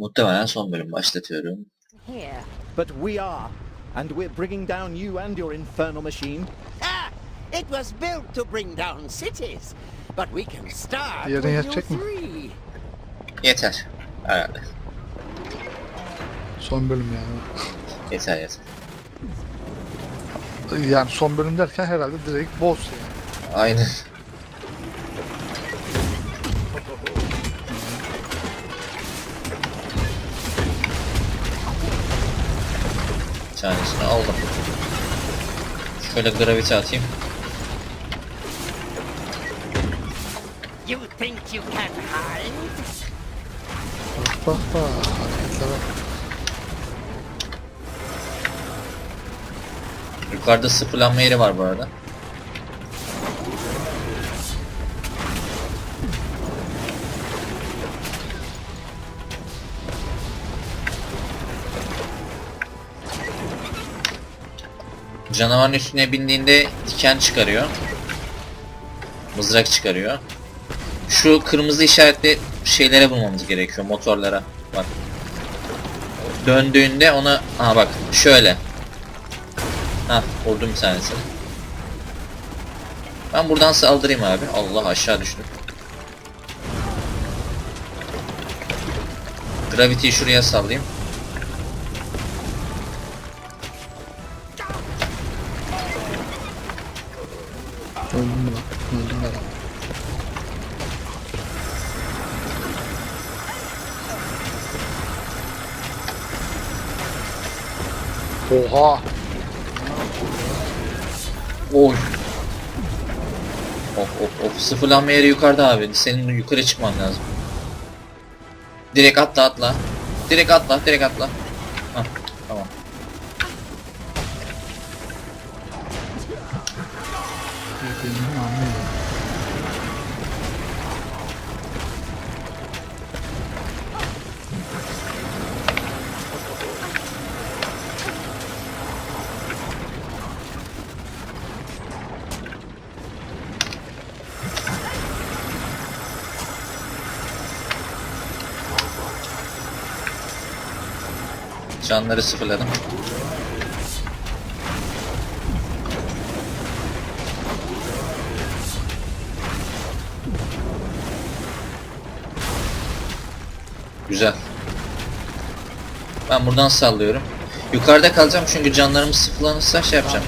Muhtemelen son bölüm başlatıyorum. Here. But we are, and we're bringing down you and your infernal machine. Ah, it was built to bring down cities, but we can start with you yetecek mi? three. Yeter. Herhalde. Son bölüm yani. Yeter yeter. Yani son bölüm derken herhalde direkt boss yani. Aynen. Tanesini aldım. Şöyle gravity atayım. You think you can hide? Bak bak. Yukarıda sıfırlanma yeri var bu arada. Canavarın üstüne bindiğinde diken çıkarıyor. Mızrak çıkarıyor. Şu kırmızı işaretli şeylere bulmamız gerekiyor motorlara. Bak. Döndüğünde ona... Aha bak şöyle. Ha vurdum bir tanesini. Ben buradan saldırayım abi. Allah aşağı düştüm. Gravity'yi şuraya sallayayım. Oha! Oy. Of of of. Sıfırlanma yeri yukarıda abi. Senin yukarı çıkman lazım. Direkt atla atla. Direkt atla direkt atla. Canları sıfırladım. Güzel. Ben buradan sallıyorum. Yukarıda kalacağım çünkü canlarımız sıfırlanırsa şey yapacağım.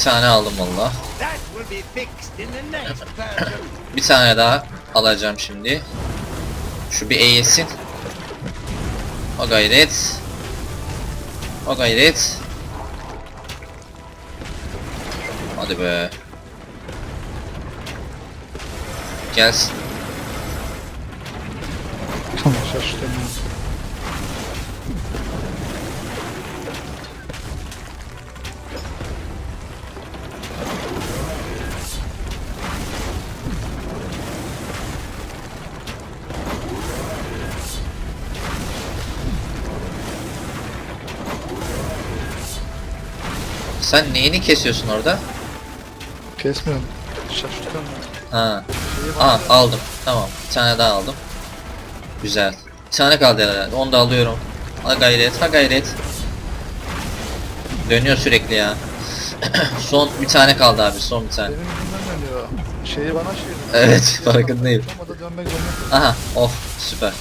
Tane aldım valla. Bir tane daha alacağım şimdi. Şu bir eğilsin. O gayret. O gayret. Hadi be. Gelsin. Tamam şaşırdım. Sen neyini kesiyorsun orada? Kesmiyorum. Şaşırtıyorum. Ha. Aa aldım. Tamam. Bir tane daha aldım. Güzel. Bir tane kaldı herhalde. Onu da alıyorum. Ha gayret. Ha gayret. Dönüyor sürekli ya. son bir tane kaldı abi. Son bir tane. Benim yüzümden dönüyor. Şeyi bana şey. Evet, farkındayım. Aha. Of. Süper.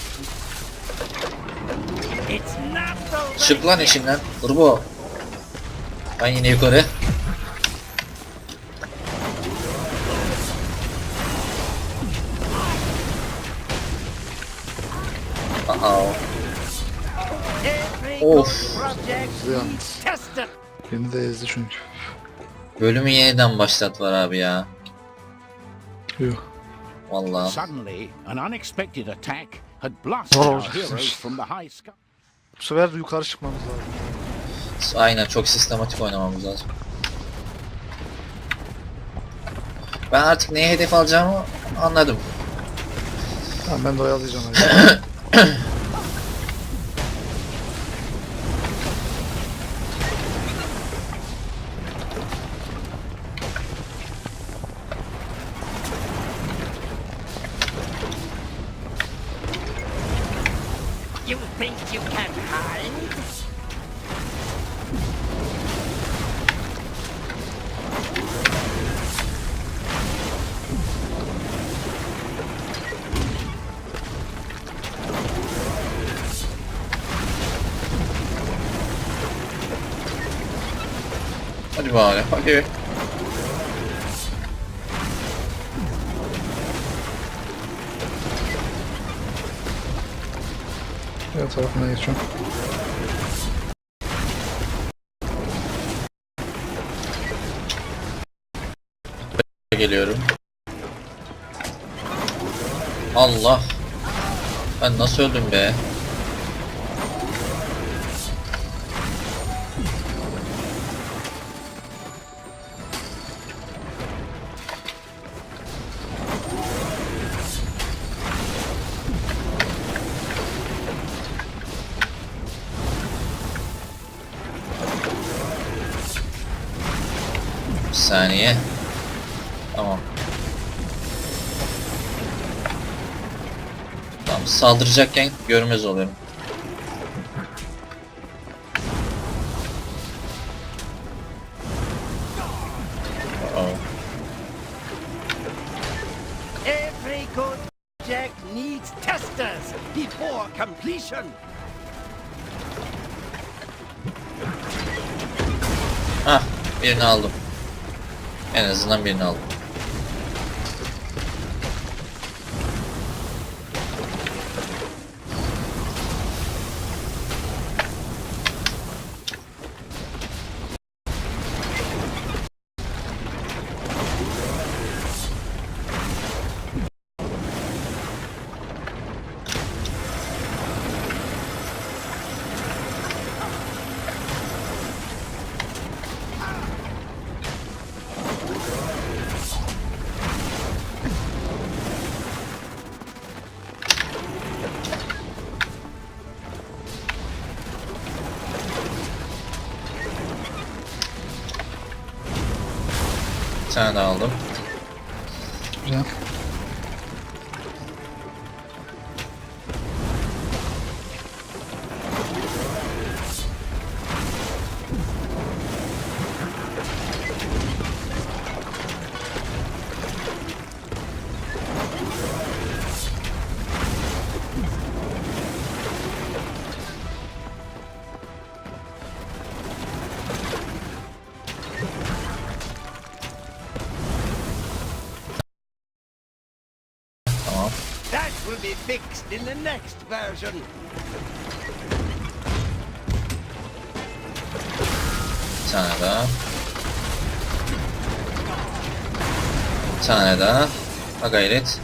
Çık lan işinden. Turbo. Ben yine yukarı. Aa. Every Of. Beni de ezdi çünkü. Bölümü yeniden başlat var abi ya. Yok. Vallahi. Suddenly, an unexpected attack had blasted Oh, our heroes from the high sky. Bu sefer yukarı çıkmamız lazım. Aynen çok sistematik oynamamız lazım. Ben artık neye hedef alacağımı anladım. Tamam ben de oyalayacağım. Hadi bari hadi. Diğer tarafına geçiyorum. Geliyorum. Allah. Ben nasıl öldüm be? Bir saniye. Tamam. Tamam saldıracakken görmez oluyorum. Every good project needs testers before completion. Hah birini aldım. En azından birini aldım. Tane aldım. Will be fixed in the next version. Bir tane daha. Bir tane daha. Ha gayret.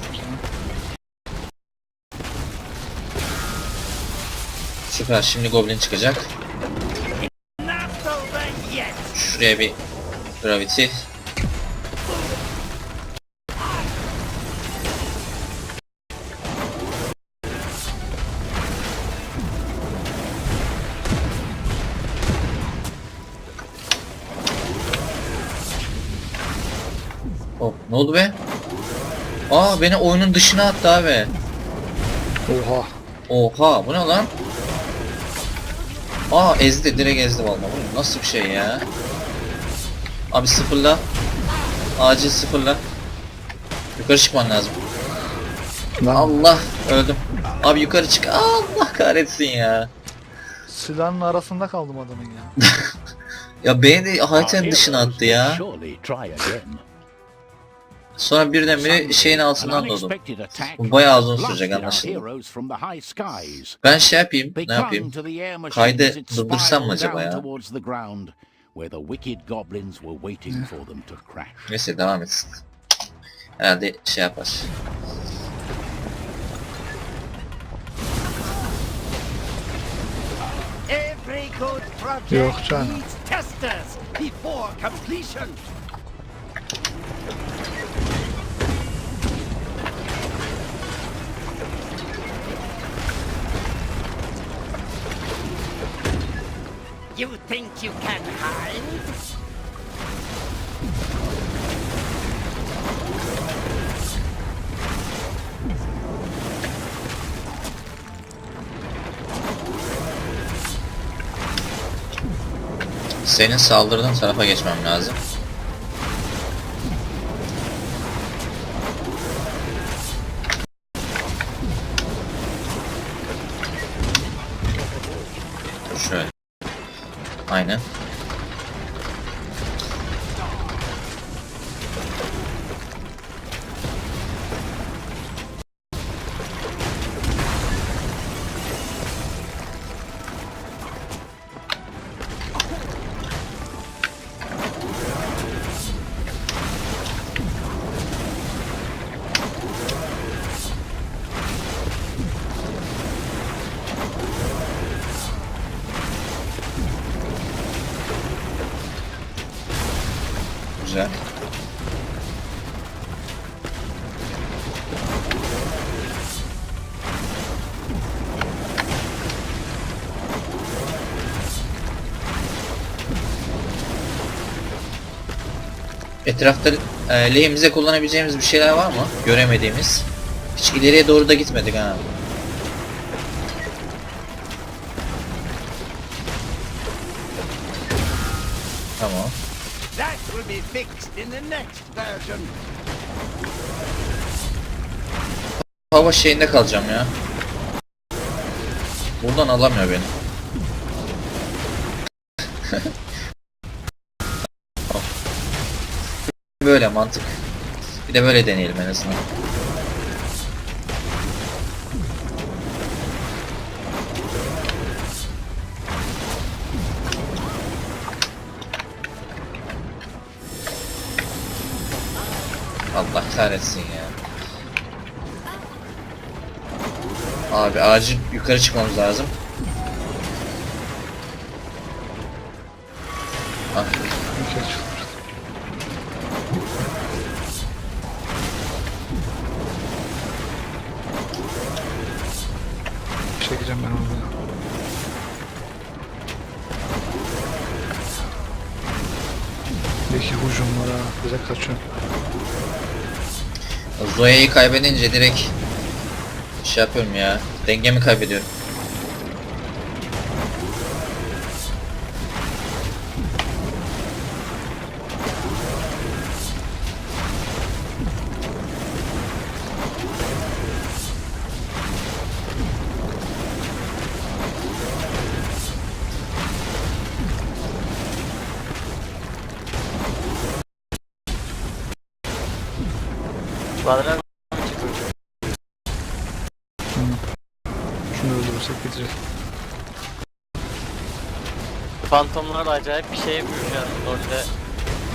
Süper şimdi goblin çıkacak. Şuraya bir gravity. Ne oldu be? Aa beni oyunun dışına attı abi. Oha. Oha bu ne lan? Aa ezdi direkt ezdi vallahi. Bu nasıl bir şey ya? Abi sıfırla. Acil sıfırla. Yukarı çıkman lazım. Lan Allah öldüm. Abi yukarı çık. Allah kahretsin ya. silahın arasında kaldım adamın ya. Ya beni de haritanın dışına attı ya. Sonra birdenbire şeyin altından doğdum. Bu bayağı uzun sürecek anlaşıldı. Ben şey yapayım, ne yapayım? Kaydı durdursam mı acaba ya? Neyse devam etsin. Herhalde şey yapar. Yok canım. You think you can hide? Senin saldırdığın tarafa geçmem lazım. Etrafta e, lehimize kullanabileceğimiz bir şeyler var mı? Göremediğimiz. Hiç ileriye doğru da gitmedik ha. Tamam. Hava şeyinde kalacağım ya. Buradan alamıyor beni. böyle mantık. Bir de böyle deneyelim en azından. Allah kahretsin ya. Abi acil yukarı çıkmamız lazım. Kaçıyor. Zoya'yı kaybedince direkt şey yapıyorum ya. Dengemi kaybediyorum. Kvadrat Şunu öldürürsek bitecek. Fantomlar acayip bir şey yapıyor şu an. Orada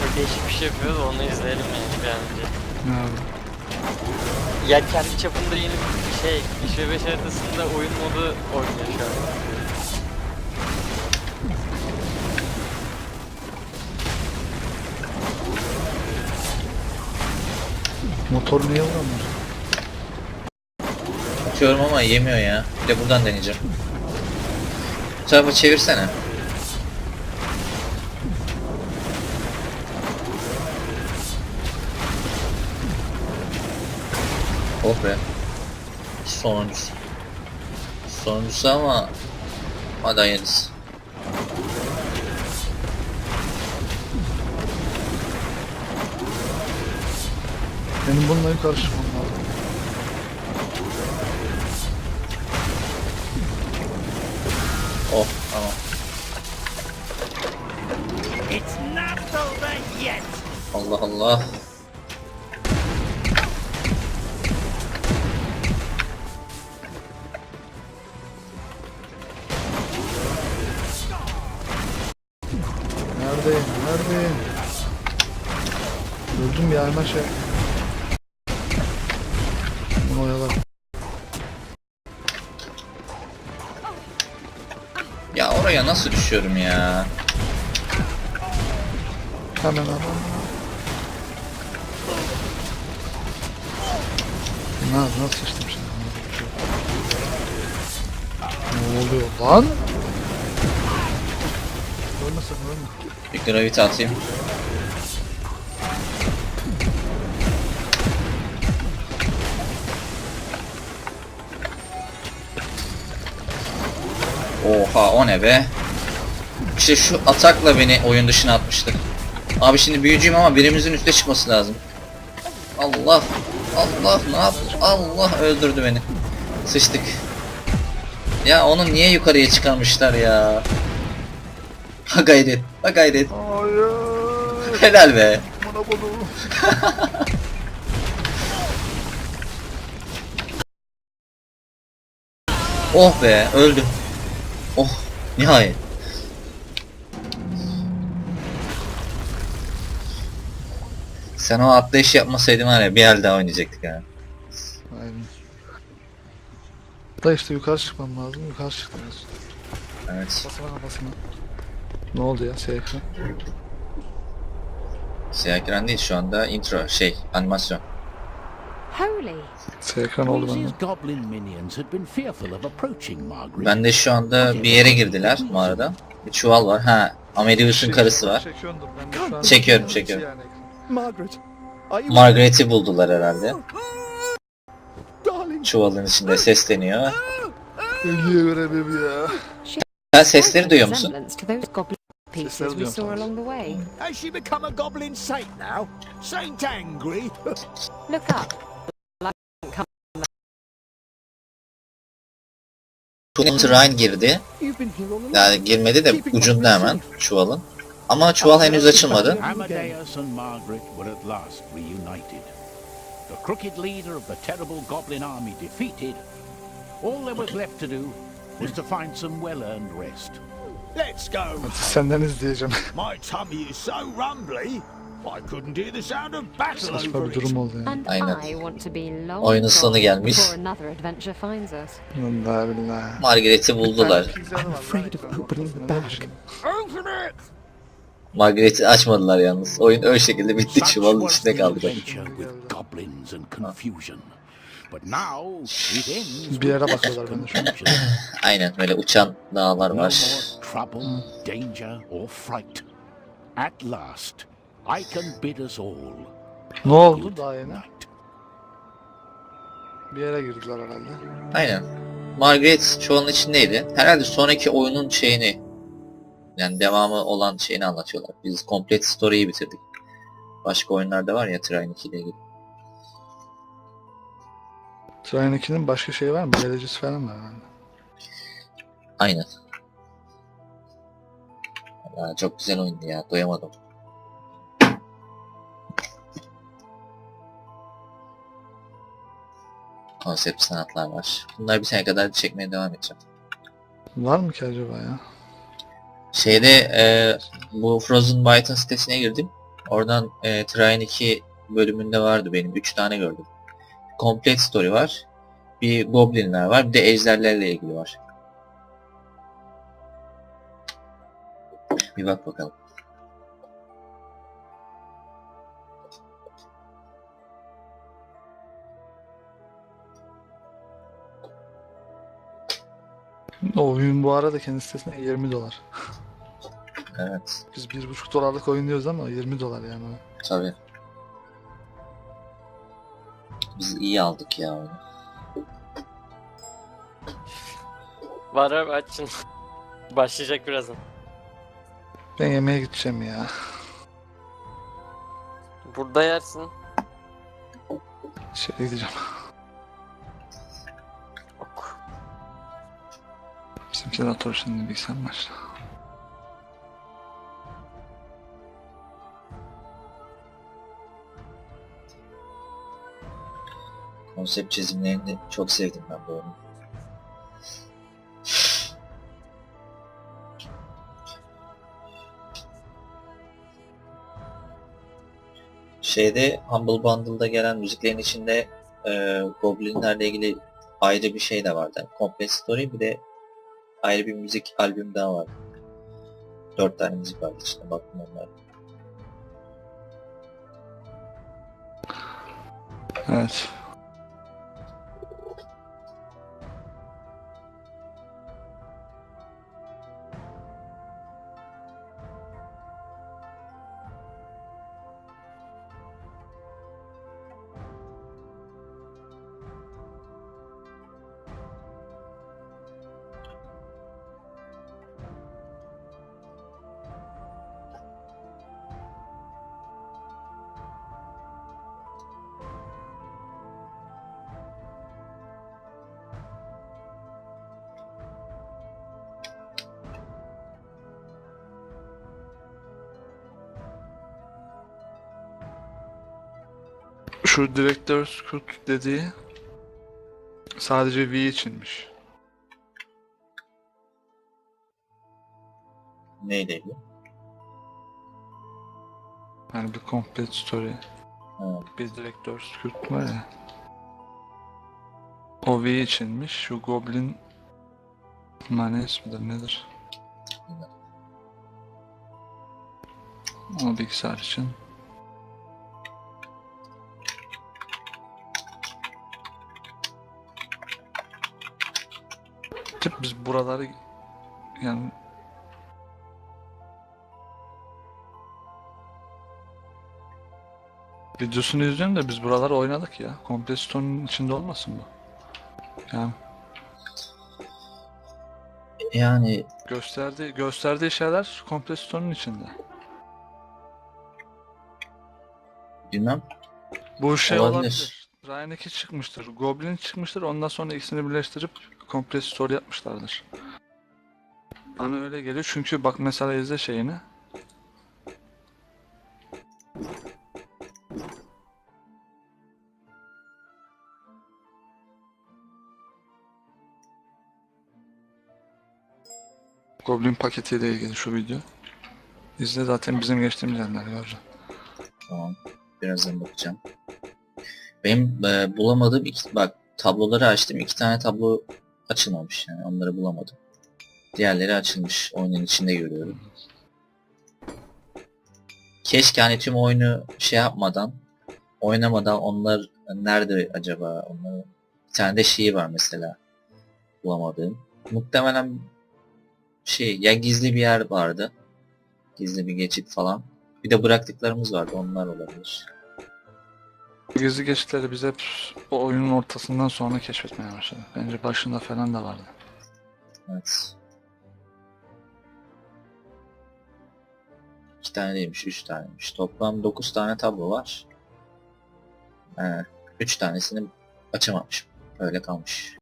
böyle değişik bir şey yapıyor da onu izleyelim yani bir an önce. Ne abi? Ya kendi çapında yeni bir şey, 5 ve 5 haritasında oyun modu oynuyor şu an. Motor niye vuramıyor? Atıyorum ama yemiyor ya. Bir de buradan deneyeceğim. Bu tarafa çevirsene. Oh be. Sonuncusu. Sonuncusu ama hadi. Benim bununla yukarı çıkmam lazım. Oh tamam. It's not over yet. Allah Allah. Neredeyim? Neredeyim? Öldüm ya hemen şey. Düşüyorum ya? Hemen hemen. Ne nasıl sıçtım şimdi? Ne oluyor lan? Ölme sakın ölme. Bir gravity atayım. Oha o ne be? İşte şu atakla beni oyun dışına atmıştı. Abi şimdi büyücüyüm ama birimizin üste çıkması lazım. Allah! Allah ne yap? Allah öldürdü beni. Sıçtık. Ya onu niye yukarıya çıkarmışlar ya? Ha gayret. Ha gayret. Hayır. Helal be. Oh be öldüm. Oh nihayet. Sen o atlayış yapmasaydın var ya bir el daha oynayacaktık ha. Aynen. Da işte yukarı çıkmam lazım. Yukarı çıktınız. Evet. Basına kafasına. Ne oldu ya seyfe? Siyah ekran değil şu anda intro şey animasyon. Holy. Seyfe oldu bende. Ben de şu anda bir yere girdiler mağarada. Bir çuval var. Ha Amelius'un karısı var. Çekiyorum, çekiyorum. Margaret, Margaret'i buldular herhalde. Çuvalın içinde sesleniyor. Niye göremiyorum ya? Sen sesleri duyuyor musun? Sesleri duyuyorum. Has she become a goblin saint now? Saint Angry? Look up. Girdi. Here all along. Yani girmedi de ucunda hemen çuvalın. Ama çuval henüz açılmadı. Amadeus and Margaret were at last reunited. The crooked leader of the terrible goblin army defeated, all there was left to do was to find some well-earned rest. Let's go. Senden izleyeceğim. My tummy is so rumbly, I couldn't hear the sound of battle Saçma over bir it. durum oldu ya. And Aynen. I want to be long Oyunun sonu gone gelmiş. before another adventure finds us. Vallahi billahi. Margaret'i buldular. I'm afraid of opening the bag. Open it! Margaret'i açmadılar yalnız. Oyun öyle şekilde bitti. Çuvalın içinde ends Bir yere bakıyorlar bende şu an. Aynen böyle uçan dağlar var. more trouble, danger, or fright. At last, I can bid us all Ne oldu daha yeni? Bir yere girdiler herhalde. Aynen. Margaret çuvalın içindeydi. Herhalde sonraki oyunun şeyini yani devamı olan şeyini anlatıyorlar. Biz Complete Story'yi bitirdik. Başka oyunlarda var ya Trine 2 ile ilgili. Train 2'nin başka şeyi var mı? Derecesi falan var herhalde. Aynen. Ya, çok güzel oyundu ya. Doyamadım. Konsept sanatlar var. Bunlar bir sene kadar çekmeye devam edeceğim. Var mı ki acaba ya? Şeyde e, bu Frozen Byte'ın sitesine girdim. Oradan e, Trine 2 bölümünde vardı benim. 3 tane gördüm. Complete Story var. Bir Goblinler var. Bir de ejderlerle ilgili var. Bir bak bakalım. Oyun bu arada kendi sitesinde 20 dolar. Evet. Biz 1,5 dolarlık oyun diyoruz ama 20 dolar yani. Tabii. Biz iyi aldık ya oyunu. Var abi açın. Başlayacak birazdan. Ben yemeğe gideceğim ya. Burada yersin. Şeye gideceğim. Bizimkiler otur şimdi bilgisayar başla. Konsept çizimlerini çok sevdim ben bu oyunu. Şeyde Humble Bundle'da gelen müziklerin içinde e, Goblinlerle ilgili ayrı bir şey de vardı. Complete Story bir de ayrı bir müzik albüm daha var. Dört tane müzik vardı içinde baktım onlara. Evet. Şu direktör Scoot dediği sadece V içinmiş. Neyle ilgili? Yani bir complete story. Ha. Bir direktör Scoot var ya. O V içinmiş. Şu Goblin Manes midir nedir? O bilgisayar için. Biz buraları yani videosunu izliyorum da biz buraları oynadık ya. Komple Stone'un içinde olmasın bu? Yani Yani gösterdiği gösterdiği şeyler Komple Stone'un içinde. bilmem. Bu şey Olabilir. olabilir. Ryan 2 çıkmıştır. Goblin çıkmıştır. Ondan sonra ikisini birleştirip komple story yapmışlardır. Bana öyle geliyor çünkü bak mesela izle şeyini. Goblin paketiyle ilgili şu video. İzle zaten bizim geçtiğimiz yerler göreceksin. Tamam. Birazdan bakacağım. Benim e, bulamadığım iki, bak tabloları açtım. iki tane tablo açılmamış yani onları bulamadım. Diğerleri açılmış. Oyunun içinde görüyorum. Keşke hani tüm oyunu şey yapmadan oynamadan onlar nerede acaba onlar bir tane de şeyi var mesela bulamadığım. Muhtemelen şey ya gizli bir yer vardı. Gizli bir geçit falan. Bir de bıraktıklarımız vardı onlar olabilir. Gizli geçitleri biz hep o oyunun ortasından sonra keşfetmeye başladık. Bence başında falan da vardı. Evet. İki tane değilmiş, üç taneymiş. Toplam dokuz tane tablo var. Ee, üç tanesini açamamışım. Öyle kalmış.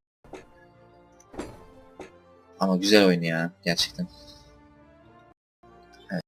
Ama güzel oyun ya gerçekten. Evet.